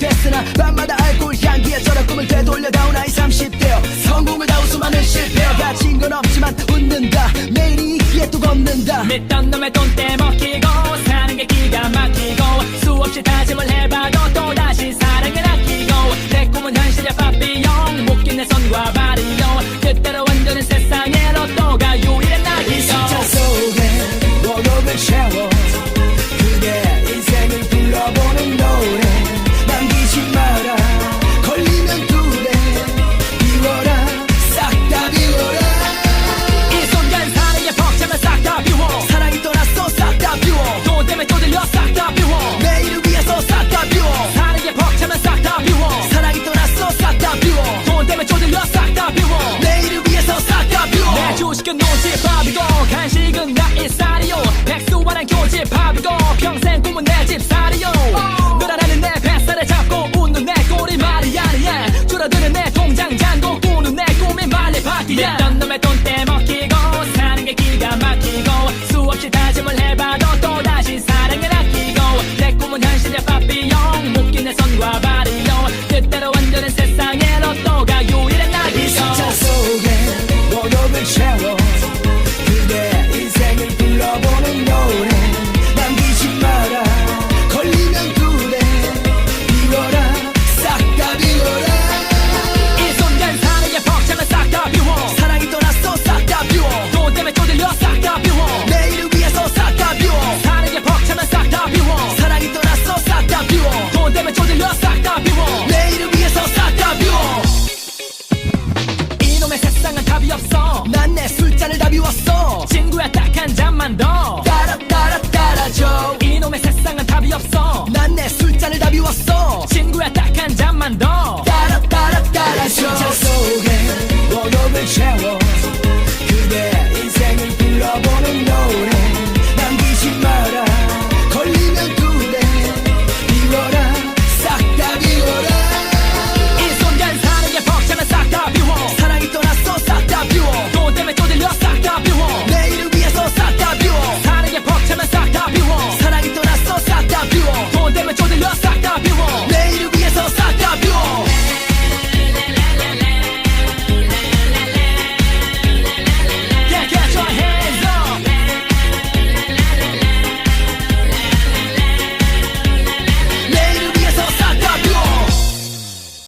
됐으나 밤마다 알코올 향기에 저런 꿈을 되돌려 다운 아이 30대여. 성공을 다운 수많은 실패여. 다친 건 없지만 웃는다. 매일이 이에 또 걷는다. 맷던 놈의 돈 떼먹히고 사는 게 기가 막히고 수없이 다짐을 그 학교 노지 밥이고 간식은 나의 쌀이요. 백수와는 교집 밥이고 평생 꿈은 내 집 살이요. 번만 더. 따라 따라 따라줘. 이놈의 세상은 답이 없어. 난 내 술잔을 다 비웠어.